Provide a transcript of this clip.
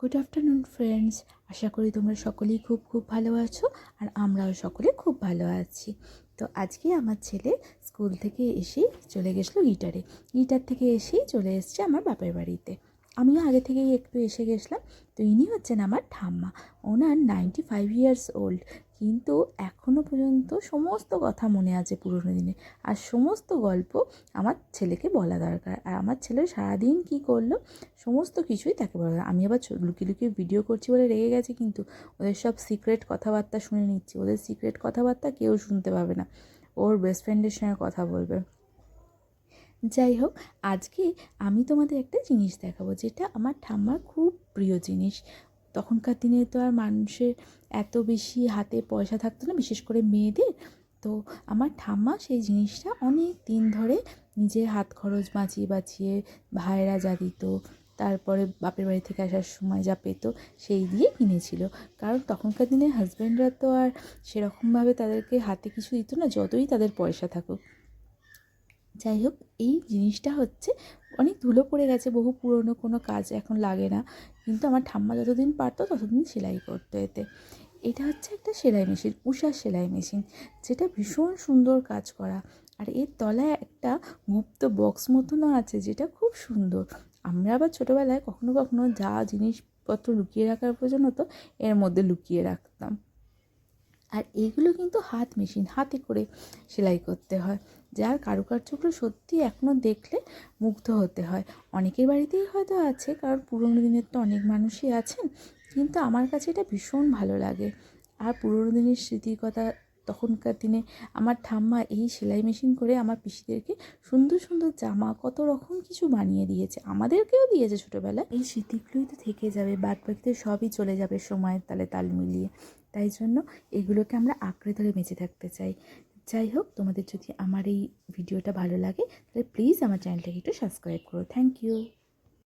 Good afternoon friends আশা করি তোমরা সকলেই খুব খুব ভালো আছো আর আমরাও সকলে খুব ভালো আছি। তো আজকে আমার ছেলে স্কুল থেকে এসেই চলে গেছিল গিটারে গিটার থেকে এসেই চলে এসছে আমার বাপের বাড়িতে। আমিও আগে থেকেই একটু এসে গেছিলাম। তো ইনি হচ্ছেন আমার ঠাম্মা। ওনার নাইনটি ফাইভ ইয়ার্স ওল্ড কিন্তু এখনও পর্যন্ত সমস্ত কথা মনে আছে পুরোনো দিনে। আর সমস্ত গল্প আমার ছেলেকে বলা দরকার। আর আমার ছেলে সারাদিন কী করল? সমস্ত কিছুই তাকে বলা আমি আবার লুকিয়ে লুকিয়ে ভিডিও করছি বলে রেগে গেছি কিন্তু ওদের সব সিক্রেট কথাবার্তা শুনে নিচ্ছি। ওদের সিক্রেট কথাবার্তা কেউ শুনতে পাবে না। ওর বেস্ট ফ্রেন্ডের সঙ্গে কথা বলবে। যাই হোক, আজকে আমি তোমাদের একটা জিনিস দেখাবো যেটা আমার ঠাম্মার খুব প্রিয় জিনিস। তখনকার দিনে তো আর মানুষের এত বেশি হাতে পয়সা থাকতো না, বিশেষ করে মেয়েদের। তো আমার ঠাম্মা সেই জিনিসটা অনেক দিন ধরে নিজের হাত খরচ বাঁচিয়ে বাঁচিয়ে ভাইরা যা দিত, তারপরে বাপের বাড়ি থেকে আসার সময় যা পেত, সেই দিয়ে কিনেছিল। কারণ তখনকার দিনে হাজব্যান্ডরা তো আর সেরকমভাবে তাদেরকে হাতে কিছু দিত না, যতই তাদের পয়সা থাকুক। যাই হোক এই জিনিসটা হচ্ছে অনেক ধুলো পড়ে গেছে, বহু পুরনো কোনো কাজ এখন লাগে না। কিন্তু আমার ঠাম্মা যতদিন পারতো ততদিন সেলাই করতো এতে। এটা হচ্ছে একটা সেলাই মেশিন উষা সেলাই মেশিন, যেটা ভীষণ সুন্দর কাজ করা। আর এর তলায় একটা গুপ্ত বক্স মতনও আছে, যেটা খুব সুন্দর। আমরা আবার ছোটোবেলায় কখনো কখনো যা জিনিসপত্র লুকিয়ে রাখার প্রয়োজন হতো, এর মধ্যে লুকিয়ে রাখতাম। আর এইগুলো কিন্তু হাত মেশিন হাতে করে সেলাই করতে হয়। যার কারুকার্যগুলো সত্যি এখনও দেখলে মুগ্ধ হতে হয়। অনেকের বাড়িতেই হয়তো আছে, কারণ পুরোনো দিনের তো অনেক মানুষই আছেন, কিন্তু আমার কাছে এটা ভীষণ ভালো লাগে। আর পুরোনো দিনের স্মৃতির কথা তখনকার দিনে আমার ঠাম্মা এই সেলাই মেশিন করে আমার পিসিদেরকে সুন্দর সুন্দর জামা, কত রকম কিছু বানিয়ে দিয়েছে। আমাদেরকেও দিয়েছে ছোটোবেলায়। এই স্মৃতিগুলোই তো থেকে যাবে বাদ বাকিতে সবই চলে যাবে সময়ের তালে তাল মিলিয়ে। তাই জন্য এগুলোকে আমরা আঁকড়ে ধরে বেঁচে থাকতে চাই। যাই হোক, তোমাদের যদি আমার এই ভিডিওটা ভালো লাগে, তাহলে প্লিজ আমার চ্যানেলটাকে একটু সাবস্ক্রাইব করো। Thank you